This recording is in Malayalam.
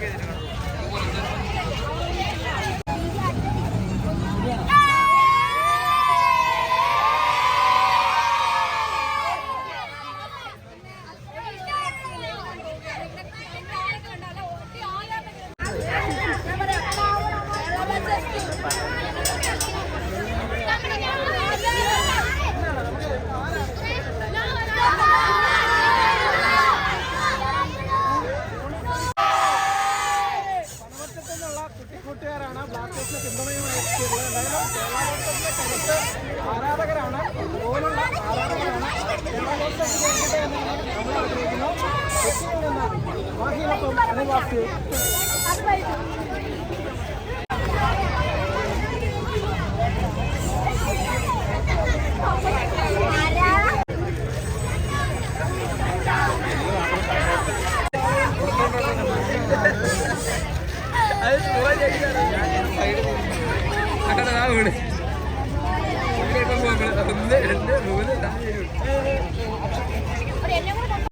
Teşekkür ederim. കൂട്ടുകാരാണ് ബ്ലാസ്റ്റേഴ്സിന് പിന്തുണയുമായി ആരാധകരാണ്. ഓലുള്ള ആരാധകരാണ്. ആഗ്രഹിക്കുന്നു. అక్కడ రాడు